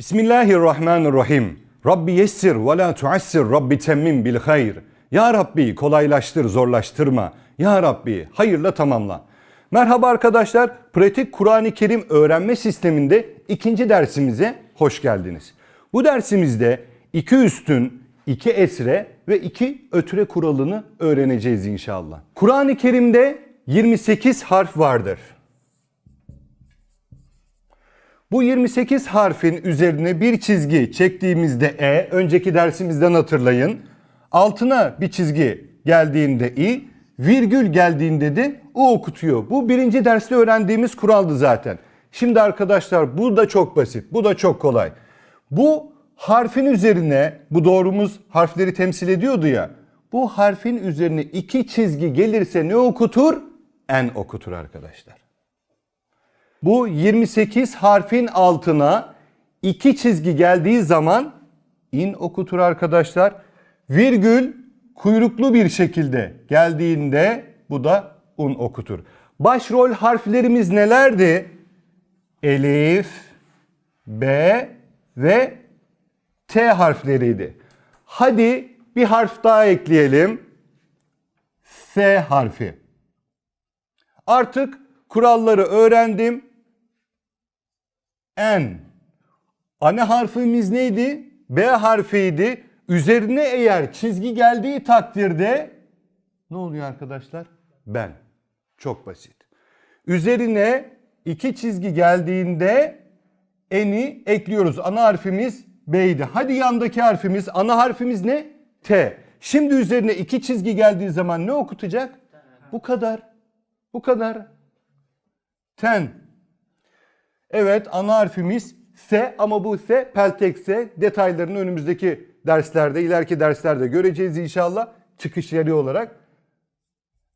Bismillahirrahmanirrahim. Rabbi yessir ve la tuassir Rabbi temmim bil hayr. Ya Rabbi kolaylaştır zorlaştırma. Ya Rabbi hayırla tamamla. Merhaba arkadaşlar. Pratik Kur'an-ı Kerim öğrenme sisteminde ikinci dersimize hoş geldiniz. Bu dersimizde iki üstün, iki esre ve iki ötüre kuralını öğreneceğiz inşallah. Kur'an-ı Kerim'de 28 harf vardır. Bu 28 harfin üzerine bir çizgi çektiğimizde E, önceki dersimizden hatırlayın. Altına bir çizgi geldiğinde I, virgül geldiğinde de U okutuyor. Bu birinci derste öğrendiğimiz kuraldı zaten. Şimdi arkadaşlar bu da çok basit, bu da çok kolay. Bu harfin üzerine, bu doğrumuz harfleri temsil ediyordu ya. Bu harfin üzerine iki çizgi gelirse ne okutur? En okutur arkadaşlar. Bu 28 harfin altına iki çizgi geldiği zaman in okutur arkadaşlar. Virgül kuyruklu bir şekilde geldiğinde bu da un okutur. Başrol harflerimiz nelerdi? Elif, B ve T harfleriydi. Hadi bir harf daha ekleyelim. S harfi. Artık kuralları öğrendim. N. Ana harfimiz neydi? B harfiydi. Üzerine eğer çizgi geldiği takdirde ne oluyor arkadaşlar? Ben. Çok basit. Üzerine iki çizgi geldiğinde N'i ekliyoruz. Ana harfimiz B'ydi. Hadi yandaki harfimiz, ana harfimiz ne? T. Şimdi üzerine iki çizgi geldiği zaman ne okutacak? Bu kadar. Bu kadar. Ten. Evet ana harfimiz S ama bu S peltek S. Detaylarını önümüzdeki derslerde, ileriki derslerde göreceğiz inşallah. Çıkış yeri olarak.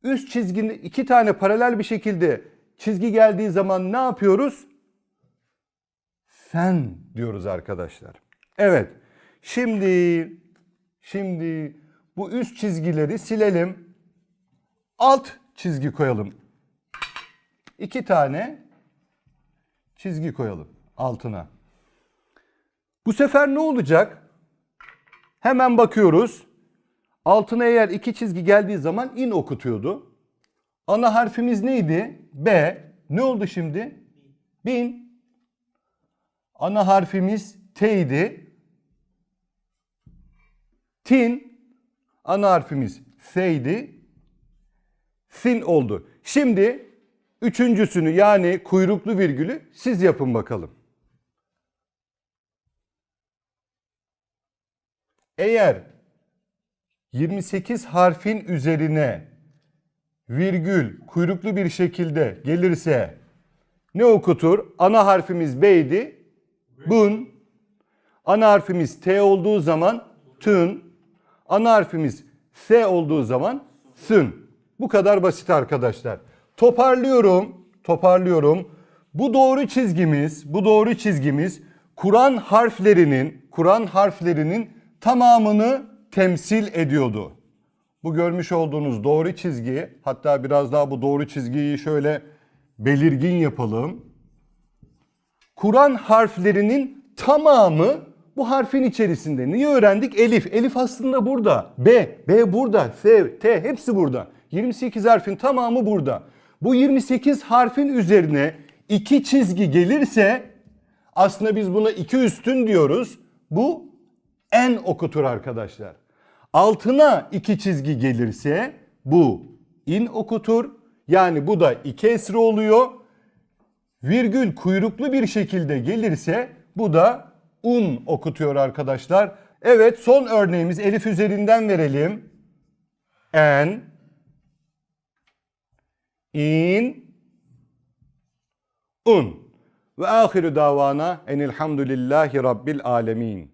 Üst çizginin iki tane paralel bir şekilde çizgi geldiği zaman ne yapıyoruz? Sen diyoruz arkadaşlar. Evet. Şimdi şimdi bu üst çizgileri silelim. Alt çizgi koyalım. İki tane çizgi koyalım altına. Bu sefer ne olacak? Hemen bakıyoruz. Altına eğer iki çizgi geldiği zaman in okutuyordu. Ana harfimiz neydi? B. Ne oldu şimdi? Bin. Ana harfimiz T idi. Tin. Ana harfimiz S idi. Sin oldu. Şimdi üçüncüsünü yani kuyruklu virgülü siz yapın bakalım. Eğer 28 harfin üzerine virgül kuyruklu bir şekilde gelirse ne okutur? Ana harfimiz B'ydi. Bun. Ana harfimiz T olduğu zaman tün. Ana harfimiz S olduğu zaman sün. Bu kadar basit arkadaşlar. Toparlıyorum. Toparlıyorum. Bu doğru çizgimiz, bu doğru çizgimiz Kur'an harflerinin, Kur'an harflerinin tamamını temsil ediyordu. Bu görmüş olduğunuz doğru çizgi, hatta biraz daha bu doğru çizgiyi şöyle belirgin yapalım. Kur'an harflerinin tamamı bu harfin içerisinde. Niye öğrendik? Elif. Elif aslında burada. B. B burada. S, T hepsi burada. 28 harfin tamamı burada. Bu 28 harfin üzerine iki çizgi gelirse aslında biz buna iki üstün diyoruz. Bu en okutur arkadaşlar. Altına iki çizgi gelirse bu in okutur. Yani bu da iki esri oluyor. Virgül kuyruklu bir şekilde gelirse bu da un okutuyor arkadaşlar. Evet son örneğimiz elif üzerinden verelim. En, in, un. Ve ahiru davana enilhamdülillahi rabbil alemin.